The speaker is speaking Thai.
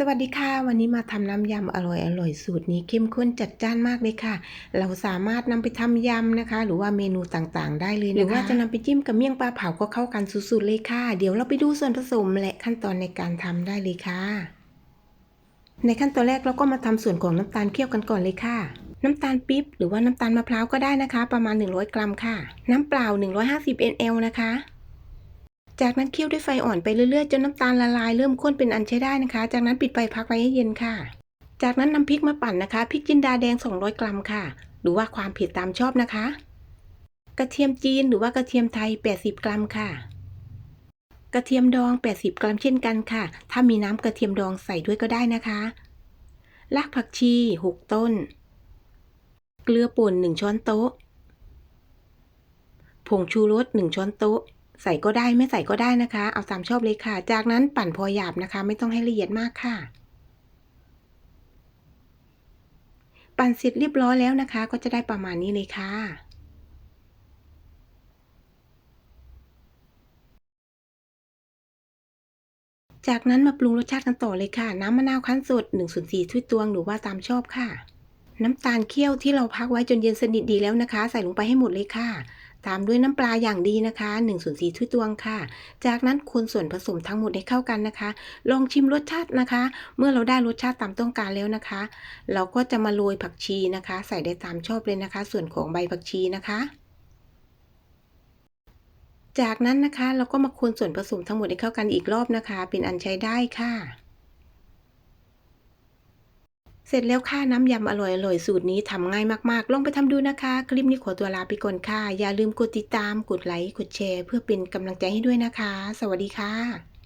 สวัสดีค่ะ วันนี้มาทำน้ำยำอร่อยอร่อยสูตรนี้เข้มข้นจัดจ้านมากเลยค่ะ เราสามารถนำไปทำยำนะคะ หรือว่าเมนูต่างๆ ได้เลยนะคะหรือว่าจะนำไปจิ้มกับเมี่ยงปลาเผาก็เข้ากันสุดๆเลยค่ะ เดี๋ยวเราไปดูส่วนผสมและขั้นตอนในการทำได้เลยค่ะ ในขั้นตอนแรกเราก็มาทำส่วนของน้ำตาลเคี่ยวกันก่อนเลยค่ะ น้ำตาลปี๊บหรือว่าน้ำตาลมะพร้าวก็ได้นะคะ ประมาณ 100 กรัมค่ะ น้ำเปล่า 150 ml นะคะ จากนั้นเคี่ยวด้วยไฟอ่อนไปเรื่อยๆจนน้ำตาลละลายเริ่มข้นเป็นอันใช้ได้นะคะ จากนั้นปิดไฟพักไว้ให้เย็นค่ะ จากนั้นนำพริกมาปั่นนะคะพริกจินดาแดง 200 กรัมค่ะ หรือว่าความเผ็ดตามชอบนะคะ กระเทียมจีนหรือว่ากระเทียมไทย 80 กรัมค่ะ กระเทียมดอง 80 กรัมเช่นกันค่ะ ถ้ามีน้ำกระเทียมดองใส่ด้วยก็ได้นะคะรากผักชี 6 ต้น เกลือป่น 1 ช้อนโต๊ะ ผงชูรส 1 ช้อนโต๊ะ ใส่ก็ได้ไม่ใส่ก็ได้นะคะ เอาตามชอบเลยค่ะ จากนั้นปั่นพอหยาบนะคะ ไม่ต้องให้ละเอียดมากค่ะ ปั่นเสร็จเรียบร้อยแล้วนะคะ ก็จะได้ประมาณนี้เลยค่ะจากนั้นมาปรุงรสชาติกันต่อเลยค่ะ น้ำมะนาวคั้นสด1ส่วน4ถ้วยตวงหรือว่าตามชอบค่ะ น้ำตาลเคี่ยวที่เราพักไว้จนเย็นสนิทดีแล้วนะคะ ใส่ลงไปให้หมดเลยค่ะ ตามด้วยน้ำปลาอย่างดีนะคะ1ส่วน4ถ้วยตวงค่ะ จากนั้นคนส่วนผสมทั้งหมดให้เข้ากันนะคะ ลองชิมรสชาตินะคะ เมื่อเราได้รสชาติตามต้องการแล้วนะคะ เราก็จะมาโรยผักชีนะคะ ใส่ได้ตามชอบเลยนะคะ ส่วนของใบผักชีนะคะจากนั้นนะคะเราก็มาคนส่วนผสมทั้งหมดให้เข้ากันอีกรอบนะคะ เป็นอันใช้ได้ค่ะ เสร็จแล้วค่ะน้ำยำอร่อยๆสูตรนี้ทำง่ายมากๆ ลองไปทำดูนะคะ คลิปนี้ขอตัวลาไปก่อนค่ะ อย่าลืมกดติดตาม กดไลค์ กดแชร์ เพื่อเป็นกำลังใจให้ด้วยนะคะ สวัสดีค่ะ